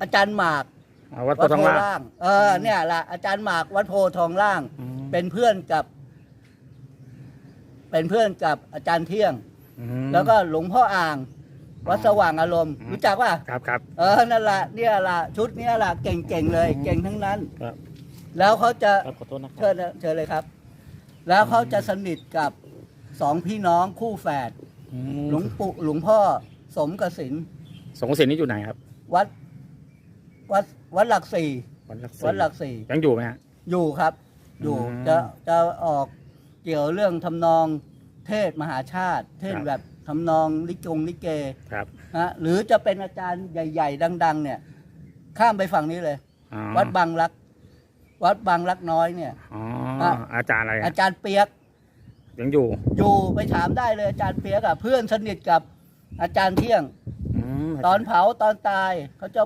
อาจารย์หมากอ๋อวัดโพวัดธิ์ทองโพล่างล่างเออเนี่ยละอาจารย์หมากวัดโพทองล่าง อืม เป็นเพื่อนกับ เป็นเพื่อนกับอาจารย์เที่ยง อืม แล้วก็หลวงพ่ออ่าง วัดสว่างอารมณ์ อืม รู้จักป่ะครับครับ เออนั่นละเนี่ยละชุดเนี้ยละเก่งๆเลย อืม เก่งทั้งนั้น ครับแล้วเขาจะ ครับขอโทษนะคเชิรับญนะเชิญเลยครับ แล้วเขาจะสนิทกับสองพี่น้องคู่แฝดอืมหลวงปู่หลวงพ่อสมกสินสงฆ์ศิลป์นี่อยู่ไหนครับ วัด วัดวัดหลักสี่วัดหลักสี่วัดหลักสี่ยังอยู่ไหมฮะ อยู่ครับ อยู่อืม จะจะออกเกี่ยวเรื่องทำนองเทศมหาชาติ เทศครับแบบทำนองลิกงลิเกครับฮะหรือจะเป็นอาจารย์ใหญ่ ๆ ดัง ๆ เนี่ย ข้ามไปฝั่งนี้เลย อ๋อวัดบางรัก วัดบางรักน้อยเนี่ย อ๋ออะ อาจารย์อะไรอาฮะจารย์เปียก ยังอยู่อยู่ไปถามได้เลยอาจารย์เปียกอะเพื่อนสนิทกับอาจารย์เที่ยง อืม ตอนเผาตอนตายเขาจะ